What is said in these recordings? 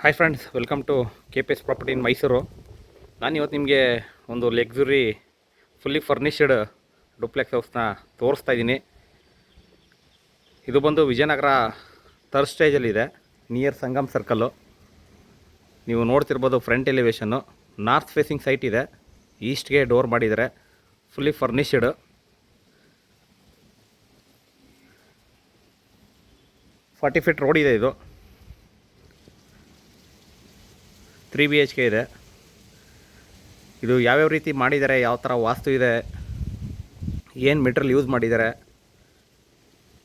Hi friends welcome to K P S property in Mysuru ನಾನು ಇವತ್ತು ನಿಮಗೆ ಒಂದು ಲೆಕ್ಸುರಿ ಫುಲ್ಲಿ ಫರ್ನಿಷ್ಡ್ ಡುಪ್ಲೆಕ್ಸ್ ಹೌಸ್ನ ತೋರಿಸ್ತಾ ಇದ್ದೀನಿ. ಇದು ಬಂದು ವಿಜಯನಗರ ಥರ್ಡ್ ಸ್ಟೇಜಲ್ಲಿದೆ ನಿಯರ್ ಸಂಗಮ್ ಸರ್ಕಲ್ಲು ನೀವು ನೋಡ್ತಿರ್ಬೋದು front elevation north facing site ಇದೆ ಈಸ್ಟ್ಗೆ ಡೋರ್ ಮಾಡಿದರೆ fully furnished forty feet road ಇದೆ ಇದು. ತ್ರೀ ಬಿ ಎಚ್ ಕೆ ಇದೆ. ಇದು ಯಾವ್ಯಾವ ರೀತಿ ಮಾಡಿದ್ದಾರೆ, ಯಾವ ಥರ ವಾಸ್ತು ಇದೆ, ಏನು ಮೆಟೀರಿಯಲ್ ಯೂಸ್ ಮಾಡಿದ್ದಾರೆ,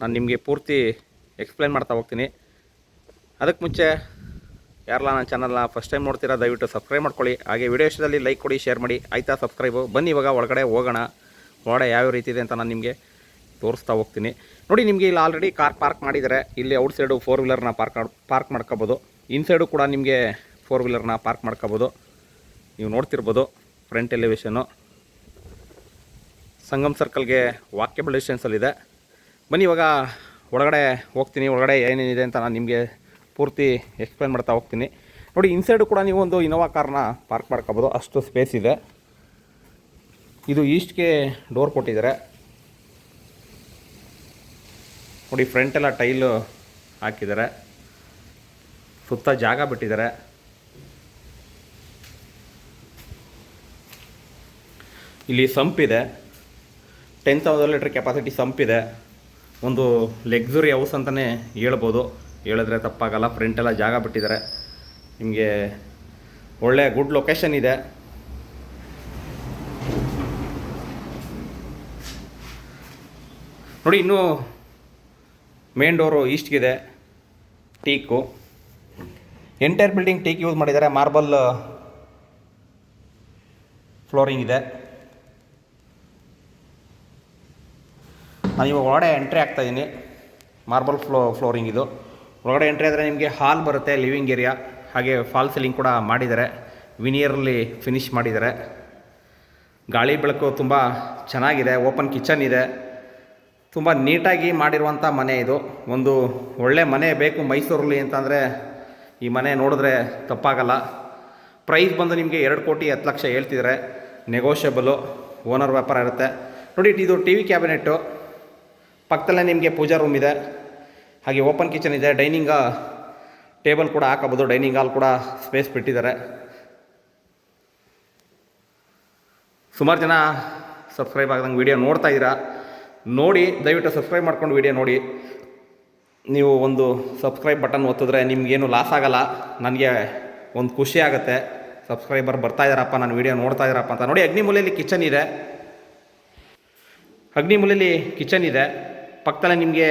ನಾನು ನಿಮಗೆ ಪೂರ್ತಿ ಎಕ್ಸ್ಪ್ಲೇನ್ ಮಾಡ್ತಾ ಹೋಗ್ತೀನಿ. ಅದಕ್ಕೆ ಮುಂಚೆ ಯಾರಲ್ಲ ನನ್ನ ಚಾನಲ್ನ ಫಸ್ಟ್ ಟೈಮ್ ನೋಡ್ತೀರಾ, ದಯವಿಟ್ಟು ಸಬ್ಸ್ಕ್ರೈಬ್ ಮಾಡ್ಕೊಳ್ಳಿ. ಹಾಗೆ ವಿಡಿಯೋ ಇಷ್ಟದಲ್ಲಿ ಲೈಕ್ ಕೊಡಿ, ಶೇರ್ ಮಾಡಿ. ಆಯ್ತಾ ಸಬ್ಸ್ಕ್ರೈಬು? ಬನ್ನಿ ಇವಾಗ ಒಳಗಡೆ ಹೋಗೋಣ. ಒಳಗಡೆ ಯಾವ್ಯಾವ ರೀತಿ ಇದೆ ಅಂತ ನಾನು ನಿಮಗೆ ತೋರಿಸ್ತಾ ಹೋಗ್ತೀನಿ. ನೋಡಿ, ನಿಮಗೆ ಇಲ್ಲಿ ಆಲ್ರೆಡಿ ಕಾರ್ ಪಾರ್ಕ್ ಮಾಡಿದ್ದಾರೆ. ಇಲ್ಲಿ ಔಟ್ ಸೈಡು ಫೋರ್ ವೀಲರ್ನ ಪಾರ್ಕ್ ಪಾರ್ಕ್ ಮಾಡ್ಕೋಬೋದು. ಇನ್ಸೈಡು ಕೂಡ ನಿಮಗೆ ಫೋರ್ ವೀಲರ್ನ ಪಾರ್ಕ್ ಮಾಡ್ಕೋಬೋದು. ನೀವು ನೋಡ್ತಿರ್ಬೋದು ಫ್ರಂಟ್ ಎಲಿವೇಶನ್ನು ಸಂಗಮ್ ಸರ್ಕಲ್ಗೆ ವಾಕ್ಯಬಲ್ ಡಿಸ್ಟೆನ್ಸಲ್ಲಿದೆ ಬನ್ನಿ ಇವಾಗ ಒಳಗಡೆ ಹೋಗ್ತೀನಿ. ಒಳಗಡೆ ಏನೇನಿದೆ ಅಂತ ನಾನು ನಿಮಗೆ ಪೂರ್ತಿ ಎಕ್ಸ್ಪ್ಲೇನ್ ಮಾಡ್ತಾ ಹೋಗ್ತೀನಿ. ನೋಡಿ ಇನ್ಸೈಡು ಕೂಡ ನೀವು ಒಂದು ಇನೋವಾ ಕಾರ್ನ ಪಾರ್ಕ್ ಮಾಡ್ಕೋಬೋದು. ಅಷ್ಟು ಸ್ಪೇಸ್ ಇದೆ. ಇದು ಈಸ್ಟ್ಗೆ ಡೋರ್ ಕೊಟ್ಟಿದ್ದಾರೆ. ನೋಡಿ ಫ್ರಂಟ್ ಎಲ್ಲ ಟೈಲು ಹಾಕಿದ್ದಾರೆ. ಸುತ್ತ ಜಾಗ ಬಿಟ್ಟಿದ್ದಾರೆ. ಇಲ್ಲಿ ಸಂಪಿದೆ. ಟೆನ್ ತೌಸಂಡ್ ಲೀಟ್ರ್ ಕೆಪಾಸಿಟಿ ಸಂಪಿದೆ. ಒಂದು ಲೆಕ್ಸುರಿ ಹೌಸ್ ಅಂತಲೇ ಹೇಳ್ಬೋದು. ಹೇಳಿದ್ರೆ ತಪ್ಪಾಗಲ್ಲ ಫ್ರಂಟ್ ಎಲ್ಲ ಜಾಗ ಬಿಟ್ಟಿದ್ದಾರೆ. ನಿಮಗೆ ಒಳ್ಳೆ ಗುಡ್ ಲೊಕೇಶನ್ ಇದೆ. ನೋಡಿ, ಇನ್ನೂ main door ಈಸ್ಟ್ಗಿದೆ teak entire building teak use ಮಾಡಿದ್ದಾರೆ. ಮಾರ್ಬಲ್ ಫ್ಲೋರಿಂಗ್ ಇದೆ. ನಾನು ಇವಾಗ ಒಳಗಡೆ ಎಂಟ್ರಿ ಆಗ್ತಾ ಇದ್ದೀನಿ ಮಾರ್ಬಲ್ ಫ್ಲೋ ಫ್ಲೋರಿಂಗ್ ಇದು. ಒಳಗಡೆ ಎಂಟ್ರಿ ಆದರೆ ನಿಮಗೆ ಹಾಲ್ ಬರುತ್ತೆ ಲಿವಿಂಗ್ ಏರಿಯಾ ಹಾಗೆ ಫಾಲ್ ಸೀಲಿಂಗ್ ಕೂಡ ಮಾಡಿದ್ದಾರೆ. ವಿನಿಯರಲ್ಲಿ ಫಿನಿಶ್ ಮಾಡಿದ್ದಾರೆ. ಗಾಳಿ ಬೆಳಕು ತುಂಬ ಚೆನ್ನಾಗಿದೆ. ಓಪನ್ ಕಿಚನ್ ಇದೆ. ತುಂಬ ನೀಟಾಗಿ ಮಾಡಿರುವಂಥ ಮನೆ ಇದು. ಒಂದು ಒಳ್ಳೆ ಮನೆ ಬೇಕು ಮೈಸೂರಲ್ಲಿ ಅಂತಂದರೆ ಈ ಮನೆ ನೋಡಿದ್ರೆ ತಪ್ಪಾಗಲ್ಲ. ಪ್ರೈಸ್ ಬಂದು ನಿಮಗೆ ಎರಡು ಕೋಟಿ ಹತ್ತು ಲಕ್ಷ ಹೇಳ್ತಿದ್ದಾರೆ. ನೆಗೋಷಿಯಬಲು ಓನರ್ ವ್ಯಾಪಾರ ಇರುತ್ತೆ. ನೋಡಿ, ಇದು ಟಿ ವಿ ಕ್ಯಾಬಿನೆಟ್ಟು ಪಕ್ಕದಲ್ಲೇ ನಿಮಗೆ ಪೂಜಾ ರೂಮ್ ಇದೆ. ಹಾಗೆ ಓಪನ್ ಕಿಚನ್ ಇದೆ. ಡೈನಿಂಗ್ ಟೇಬಲ್ ಕೂಡ ಹಾಕಬೋದು ಡೈನಿಂಗ್ ಹಾಲ್ ಕೂಡ ಸ್ಪೇಸ್ ಬಿಟ್ಟಿದ್ದಾರೆ. ಸುಮಾರು ಜನ ಸಬ್ಸ್ಕ್ರೈಬ್ ಆಗದಂಗೆ ವಿಡಿಯೋ ನೋಡ್ತಾ ಇದ್ದೀರಾ? ನೋಡಿ, ದಯವಿಟ್ಟು ಸಬ್ಸ್ಕ್ರೈಬ್ ಮಾಡ್ಕೊಂಡು ವಿಡಿಯೋ ನೋಡಿ. ನೀವು ಒಂದು ಸಬ್ಸ್ಕ್ರೈಬ್ ಬಟನ್ ಒತ್ತಿದ್ರೆ ನಿಮಗೇನು ಲಾಸ್ ಆಗಲ್ಲ. ನನಗೆ ಒಂದು ಖುಷಿ ಆಗುತ್ತೆ. ಸಬ್ಸ್ಕ್ರೈಬರ್ ಬರ್ತಾ ಇದ್ದಾರಪ್ಪ, ನಾನು ವಿಡಿಯೋ ನೋಡ್ತಾ ಇದ್ದಾರಪ್ಪ ಅಂತ. ನೋಡಿ ಅಗ್ನಿಮೂಲೆಯಲ್ಲಿ ಕಿಚನ್ ಇದೆ. ಅಗ್ನಿಮೂಲೆಯಲ್ಲಿ ಕಿಚನ್ ಇದೆ. ಪಕ್ಕದಲ್ಲೇ ನಿಮಗೆ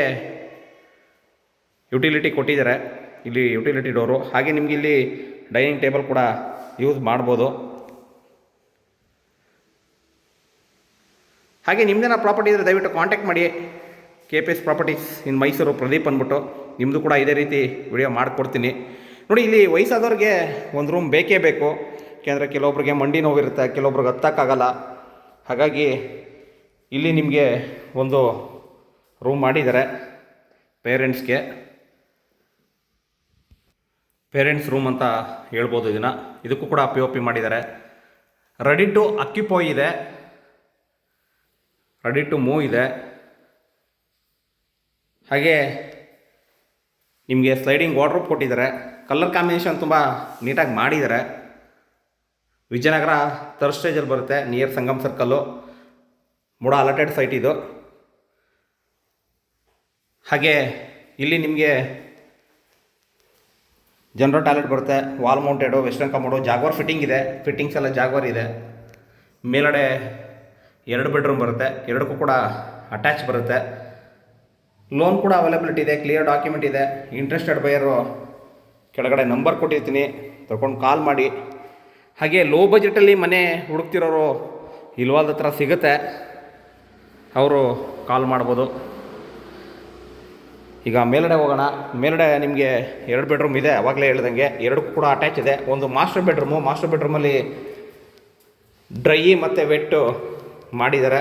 ಯುಟಿಲಿಟಿ ಕೊಟ್ಟಿದ್ದಾರೆ. ಇಲ್ಲಿ ಯುಟಿಲಿಟಿ ಡೋರು ಹಾಗೆ ನಿಮಗೆ ಇಲ್ಲಿ ಡೈನಿಂಗ್ ಟೇಬಲ್ ಕೂಡ ಯೂಸ್ ಮಾಡ್ಬೋದು. ಹಾಗೆ ನಿಮ್ದೇನೋ ಪ್ರಾಪರ್ಟಿ ಇದ್ದರೆ ದಯವಿಟ್ಟು ಕಾಂಟ್ಯಾಕ್ಟ್ ಮಾಡಿ. K P S properties in Mysuru Pradeep ಅಂದ್ಬಿಟ್ಟು. ನಿಮ್ಮದು ಕೂಡ ಇದೇ ರೀತಿ ವಿಡಿಯೋ ಮಾಡಿಕೊಡ್ತೀನಿ. ನೋಡಿ, ಇಲ್ಲಿ ವಯಸ್ಸಾದವ್ರಿಗೆ ಒಂದು ರೂಮ್ ಬೇಕೇ ಬೇಕು. ಯಾಕೆಂದರೆ ಕೆಲವೊಬ್ರಿಗೆ ಮಂಡಿ ನೋವಿರುತ್ತೆ ಕೆಲವೊಬ್ರಿಗೆ ಹತ್ತಕ್ಕಾಗಲ್ಲ. ಹಾಗಾಗಿ ಇಲ್ಲಿ ನಿಮಗೆ ಒಂದು ರೂಮ್ ಮಾಡಿದ್ದಾರೆ ಪೇರೆಂಟ್ಸ್ಗೆ ಪೇರೆಂಟ್ಸ್ ರೂಮ್ ಅಂತ ಹೇಳ್ಬೋದು ಇದನ್ನು. ಇದಕ್ಕೂ ಕೂಡ ಪಿ ಒ ಪಿ ಮಾಡಿದ್ದಾರೆ. ರೆಡಿ ಟು ಅಕ್ಯುಪೋಯ್ ಇದೆ. ರೆಡಿ ಟು ಮೂವ್ ಇದೆ. ಹಾಗೆ ನಿಮಗೆ ಸ್ಲೈಡಿಂಗ್ ವಾರ್ಡ್ರೋಬ್ ಕೊಟ್ಟಿದ್ದಾರೆ. ಕಲರ್ ಕಾಂಬಿನೇಷನ್ ತುಂಬ ನೀಟಾಗಿ ಮಾಡಿದ್ದಾರೆ. ವಿಜಯನಗರ ಥರ್ಡ್ ಸ್ಟೇಜಲ್ಲಿ ಬರುತ್ತೆ near Sangam circle MUDA allotted site ಇದು. ಹಾಗೆ ಇಲ್ಲಿ ನಿಮಗೆ ಜನರಲ್ ಟಾಯ್ಲೆಟ್ ಬರುತ್ತೆ wall mounted western commode Jaguar fitting ಇದೆ ಫಿಟ್ಟಿಂಗ್ಸ್ ಎಲ್ಲ ಜಾಗ್ವಾರ್ ಇದೆ. ಮೇಲಡೆ ಎರಡು ಬೆಡ್ರೂಮ್ ಬರುತ್ತೆ, ಎರಡಕ್ಕೂ ಕೂಡ ಅಟ್ಯಾಚ್ ಬರುತ್ತೆ. ಲೋನ್ ಕೂಡ ಅವೈಲಬಿಲಿಟಿ ಇದೆ ಕ್ಲಿಯರ್ ಡಾಕ್ಯುಮೆಂಟ್ ಇದೆ. ಇಂಟ್ರೆಸ್ಟೆಡ್ ಬೈಯರು ಕೆಳಗಡೆ ನಂಬರ್ ಕೊಟ್ಟಿರ್ತೀನಿ, ತಗೊಂಡು ಕಾಲ್ ಮಾಡಿ. ಹಾಗೆ ಲೋ ಬಜೆಟಲ್ಲಿ ಮನೆ ಹುಡುಕ್ತಿರೋರು ಇಲ್ವಾಲ್ದ ಹತ್ರ ಸಿಗುತ್ತೆ, ಅವರು ಕಾಲ್ ಮಾಡ್ಬೋದು. ಈಗ ಮೇಲ್ಗಡೆ ಹೋಗೋಣ. ಮೇಲ್ಗಡೆ ನಿಮಗೆ ಎರಡು ಬೆಡ್ರೂಮ್ ಇದೆ, ಅವಾಗಲೇ ಹೇಳ್ದಂಗೆ. ಎರಡಕ್ಕೂ ಕೂಡ ಅಟ್ಯಾಚ್ ಇದೆ. ಒಂದು ಮಾಸ್ಟರ್ ಬೆಡ್ರೂಮು ಮಾಸ್ಟರ್ ಬೆಡ್ರೂಮಲ್ಲಿ ಡ್ರೈ ಮತ್ತು ವೆಟ್ಟು ಮಾಡಿದ್ದಾರೆ.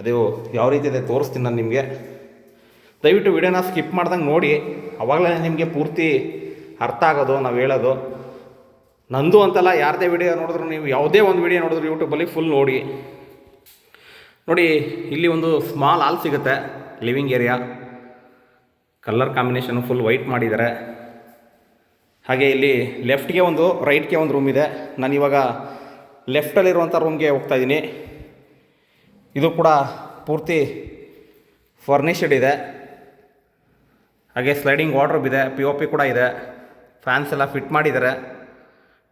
ಅದು ಯಾವ ರೀತಿ ಇದೆ ತೋರಿಸ್ತೀನಿ ನಾನು ನಿಮಗೆ. ದಯವಿಟ್ಟು ವಿಡಿಯೋನ ಸ್ಕಿಪ್ ಮಾಡ್ದಂಗೆ ನೋಡಿ. ಅವಾಗಲೇ ನಿಮಗೆ ಪೂರ್ತಿ ಅರ್ಥ ಆಗೋದು, ನಾವು ಹೇಳೋದು. ನಂದು ಅಂತಲ್ಲ ಯಾರದೇ ವಿಡಿಯೋ ನೋಡಿದ್ರು ನೀವು ಯಾವುದೇ ಒಂದು ವಿಡಿಯೋ ನೋಡಿದ್ರು ಯೂಟ್ಯೂಬಲ್ಲಿ ಫುಲ್ ನೋಡಿ. ನೋಡಿ, ಇಲ್ಲಿ ಒಂದು ಸ್ಮಾಲ್ ಹಾಲ್ ಸಿಗುತ್ತೆ living area colour combination full white ಮಾಡಿದ್ದಾರೆ ಹಾಗೆ ಇಲ್ಲಿ ಲೆಫ್ಟ್ಗೆ ಒಂದು ರೈಟ್ಗೆ ಒಂದು ರೂಮ್ ಇದೆ. ನಾನು ಇವಾಗ ಲೆಫ್ಟಲ್ಲಿರುವಂಥ ರೂಮ್ಗೆ ಹೋಗ್ತಾ ಇದ್ದೀನಿ. ಇದು ಕೂಡ ಪೂರ್ತಿ ಫರ್ನಿಷ್ಡ್ ಇದೆ. ಹಾಗೆ ಸ್ಲೈಡಿಂಗ್ ವಾರ್ಡ್ರೋಬ್ ಇದೆ ಪಿ ಒ ಪಿ ಕೂಡ ಇದೆ. ಫ್ಯಾನ್ಸ್ ಎಲ್ಲ ಫಿಟ್ ಮಾಡಿದ್ದಾರೆ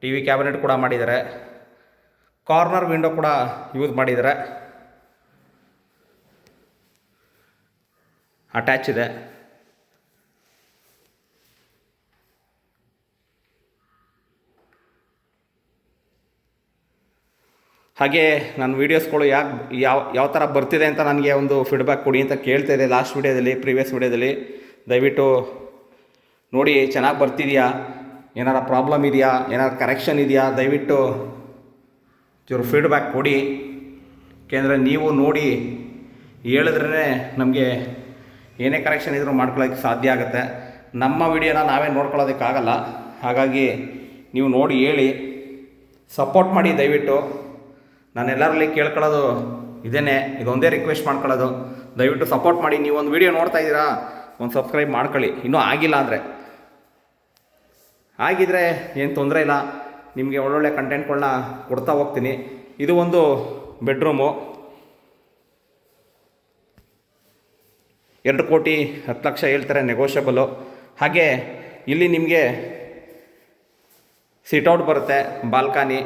ಟಿ ವಿ ಕ್ಯಾಬಿನೆಟ್ ಕೂಡ ಮಾಡಿದ್ದಾರೆ ಕಾರ್ನರ್ ವಿಂಡೋ ಕೂಡ ಯೂಸ್ ಮಾಡಿದ್ದಾರೆ ಅಟ್ಯಾಚ್ ಇದೆ. ಹಾಗೆ ನನ್ನ ವೀಡಿಯೋಸ್ಗಳು ಯಾಕೆ ಯಾವ ಯಾವ ಥರ ಬರ್ತಿದೆ ಅಂತ ನನಗೆ ಒಂದು ಫೀಡ್ಬ್ಯಾಕ್ ಕೊಡಿ ಅಂತ ಕೇಳ್ತಾ ಇದೆ ಲಾಸ್ಟ್ ವೀಡಿಯೋದಲ್ಲಿ ಪ್ರೀವಿಯಸ್ ವೀಡಿಯೋದಲ್ಲಿ ದಯವಿಟ್ಟು ನೋಡಿ, ಚೆನ್ನಾಗಿ ಬರ್ತಿದೆಯಾ? ಏನಾರ ಪ್ರಾಬ್ಲಮ್ ಇದೆಯಾ? ಏನಾರು ಕರೆಕ್ಷನ್ ಇದೆಯಾ? ದಯವಿಟ್ಟು ಚೂರು ಫೀಡ್ಬ್ಯಾಕ್ ಕೊಡಿ. ಏಕೆಂದರೆ ನೀವು ನೋಡಿ ಹೇಳಿದ್ರೇ ನಮಗೆ ಏನೇ ಕರೆಕ್ಷನ್ ಇದ್ರೂ ಮಾಡ್ಕೊಳ್ಳೋಕ್ಕೆ ಸಾಧ್ಯ ಆಗುತ್ತೆ. ನಮ್ಮ ವಿಡಿಯೋನ ನಾವೇ ನೋಡ್ಕೊಳ್ಳೋದಕ್ಕಾಗಲ್ಲ. ಹಾಗಾಗಿ ನೀವು ನೋಡಿ, ಹೇಳಿ. ಸಪೋರ್ಟ್ ಮಾಡಿ ದಯವಿಟ್ಟು. ನಾನು ಎಲ್ಲರಲ್ಲಿ ಕೇಳ್ಕೊಳ್ಳೋದು ಇದೇನೆ, ಇದೊಂದೇ ರಿಕ್ವೆಸ್ಟ್ ಮಾಡ್ಕೊಳ್ಳೋದು. ದಯವಿಟ್ಟು ಸಪೋರ್ಟ್ ಮಾಡಿ ನೀವು ಒಂದು ವಿಡಿಯೋ ನೋಡ್ತಾ ಇದ್ದೀರಾ, ಒಂದು ಸಬ್ಸ್ಕ್ರೈಬ್ ಮಾಡ್ಕೊಳ್ಳಿ. ಇನ್ನೂ ಆಗಿಲ್ಲ ಅಂದರೆ. ಆಗಿದ್ರೆ ಏನು ತೊಂದರೆ ಇಲ್ಲ. ನಿಮಗೆ ಒಳ್ಳೊಳ್ಳೆ ಕಂಟೆಂಟ್ಗಳನ್ನ ಕೊಡ್ತಾ ಹೋಗ್ತೀನಿ. ಇದು ಒಂದು ಬೆಡ್ರೂಮು ಎರಡು ಕೋಟಿ ಹತ್ತು ಲಕ್ಷ ಹೇಳ್ತಾರೆ ನೆಗೋಷಿಯಬಲು ಹಾಗೆ ಇಲ್ಲಿ ನಿಮಗೆ ಸಿಟ್ಔಟ್ ಬರುತ್ತೆ ಬಾಲ್ಕನಿ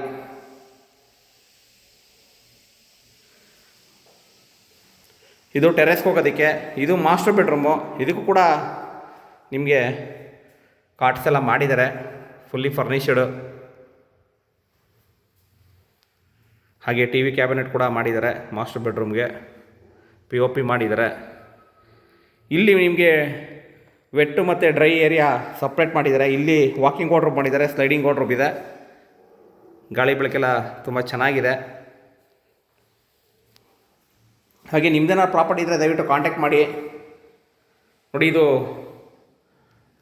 ಇದು ಟೆರೆಸ್ಗೆ ಹೋಗೋದಕ್ಕೆ, ಇದು ಮಾಸ್ಟರ್ ಬೆಡ್ರೂಮು ಇದಕ್ಕೂ ಕೂಡ ನಿಮಗೆ ಕಾಟ್ಸ್ ಎಲ್ಲ ಮಾಡಿದ್ದಾರೆ ಫುಲ್ಲಿ ಫರ್ನಿಷಡು ಹಾಗೆ ಟಿ ವಿ ಕ್ಯಾಬಿನೆಟ್ ಕೂಡ ಮಾಡಿದ್ದಾರೆ ಮಾಸ್ಟರ್ ಬೆಡ್ರೂಮ್ಗೆ ಪಿ ಒ ಪಿ ಮಾಡಿದ್ದಾರೆ. ಇಲ್ಲಿ ನಿಮಗೆ ವೆಟ್ಟು ಮತ್ತು ಡ್ರೈ ಏರಿಯಾ ಸಪ್ರೇಟ್ ಮಾಡಿದ್ದಾರೆ. ಇಲ್ಲಿ ವಾಕಿಂಗ್ ವಾರ್ಡ್ರೂಮ್ ಮಾಡಿದ್ದಾರೆ ಸ್ಲೈಡಿಂಗ್ ವಾರ್ಡ್ರೂಮ್ ಇದೆ. ಗಾಳಿ ಬೆಳಕೆಲ್ಲ ತುಂಬ ಚೆನ್ನಾಗಿದೆ. ಹಾಗೆ ನಿಮ್ದೇನಾದ್ರು ಪ್ರಾಪರ್ಟಿ ಇದ್ದರೆ ದಯವಿಟ್ಟು ಕಾಂಟ್ಯಾಕ್ಟ್ ಮಾಡಿ. ನೋಡಿ ಇದು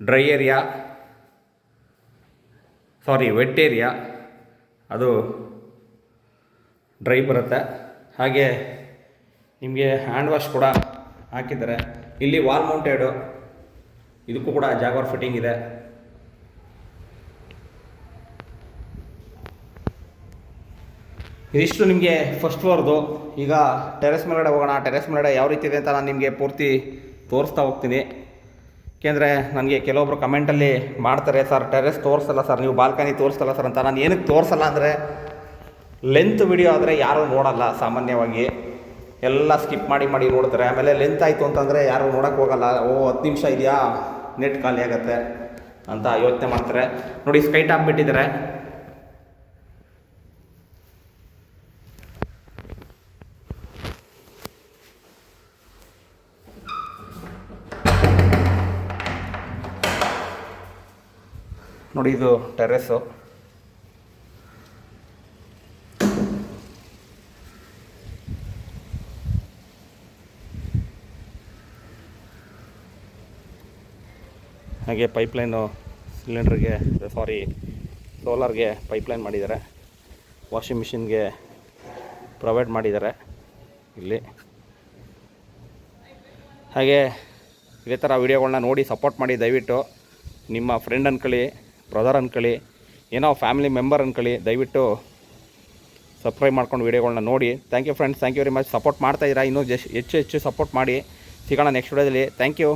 dry area sorry wet area ಅದು ಡ್ರೈ ಬರುತ್ತೆ. ಹಾಗೆ ನಿಮಗೆ ಹ್ಯಾಂಡ್ ವಾಶ್ ಕೂಡ ಹಾಕಿದ್ದಾರೆ. ಇಲ್ಲಿ ವಾಲ್ ಮೌಂಟೆಡು ಇದಕ್ಕೂ ಕೂಡ ಜಾಗವರ್ ಫಿಟ್ಟಿಂಗ್ ಇದೆ. ಇದಿಷ್ಟು ನಿಮಗೆ ಫಸ್ಟ್ ಫ್ಲೋರ್ದು ಈಗ ಟೆರೆಸ್ ಮೇಲ್ಗಡೆ ಹೋಗೋಣ. ಟೆರೆಸ್ ಮೇಲ್ಗಡೆ ಯಾವ ರೀತಿ ಇದೆ ಅಂತ ನಾನು ನಿಮಗೆ ಪೂರ್ತಿ ತೋರಿಸ್ತಾ ಹೋಗ್ತೀನಿ. ಏಕೆಂದರೆ ನನಗೆ ಕೆಲವೊಬ್ಬರು ಕಮೆಂಟಲ್ಲಿ ಮಾಡ್ತಾರೆ, ಸರ್ ಟೆರೆಸ್ ತೋರಿಸಲ್ಲ ಸರ್, ನೀವು ಬಾಲ್ಕನಿ ತೋರಿಸಲ್ಲ ಸರ್ ಅಂತ. ನಾನು ಏನಕ್ಕೆ ತೋರಿಸಲ್ಲ ಅಂದರೆ ಲೆಂತ್ ವಿಡಿಯೋ ಆದರೆ ಯಾರೂ ನೋಡಲ್ಲ ಸಾಮಾನ್ಯವಾಗಿ. ಎಲ್ಲ ಸ್ಕಿಪ್ ಮಾಡಿ ಮಾಡಿ ನೋಡ್ತಾರೆ. ಆಮೇಲೆ ಲೆಂತ್ ಆಯಿತು ಅಂತಂದರೆ ಯಾರೂ ನೋಡೋಕ್ಕೆ ಹೋಗಲ್ಲ. ಓ, ಹತ್ತು ನಿಮಿಷ ಇದೆಯಾ? ನೆಟ್ ಖಾಲಿ ಆಗುತ್ತೆ ಅಂತ ಯೋಚನೆ ಮಾಡ್ತಾರೆ. ನೋಡಿ ಸ್ಕೈಟ್ ಹಾಕ್ಬಿಟ್ಟಿದ್ದಾರೆ ನೋಡಿ ಇದು ಟೆರೆಸ್ಸು ಹಾಗೆ ಪೈಪ್ಲೈನು ಸಿಲಿಂಡ್ರಿಗೆ, ಸಾರಿ, ಸೋಲಾರ್ಗೆ ಪೈಪ್ಲೈನ್ ಮಾಡಿದ್ದಾರೆ. ವಾಷಿಂಗ್ ಮಿಷಿನ್ಗೆ ಪ್ರೊವೈಡ್ ಮಾಡಿದ್ದಾರೆ ಇಲ್ಲಿ. ಹಾಗೆ ಇದೇ ಥರ ವೀಡಿಯೋಗಳನ್ನ ನೋಡಿ ಸಪೋರ್ಟ್ ಮಾಡಿ ದಯವಿಟ್ಟು ನಿಮ್ಮ ಫ್ರೆಂಡ್ ಅನ್ಕೊಳ್ಳಿ ಬ್ರದರ್ ಅನ್ಕೊಳ್ಳಿ, ಏನೋ ಫ್ಯಾಮಿಲಿ ಮೆಂಬರ್ ಅನ್ಕೊಳ್ಳಿ, ದಯವಿಟ್ಟು ಸಬ್ಸ್ಕ್ರೈಬ್ ಮಾಡ್ಕೊಂಡು ವೀಡಿಯೋಗಳನ್ನ ನೋಡಿ. Thank you friends thank you very much support ಮಾಡ್ತಾ ಇದ್ದೀರಾ? ಇನ್ನೂ ಜಸ್ಟ್ ಹೆಚ್ಚು ಹೆಚ್ಚು ಸಪೋರ್ಟ್ ಮಾಡಿ. ಸಿಗೋಣ ನೆಕ್ಸ್ಟ್ ವಿಡಿಯೋದಲ್ಲಿ ಥ್ಯಾಂಕ್ ಯು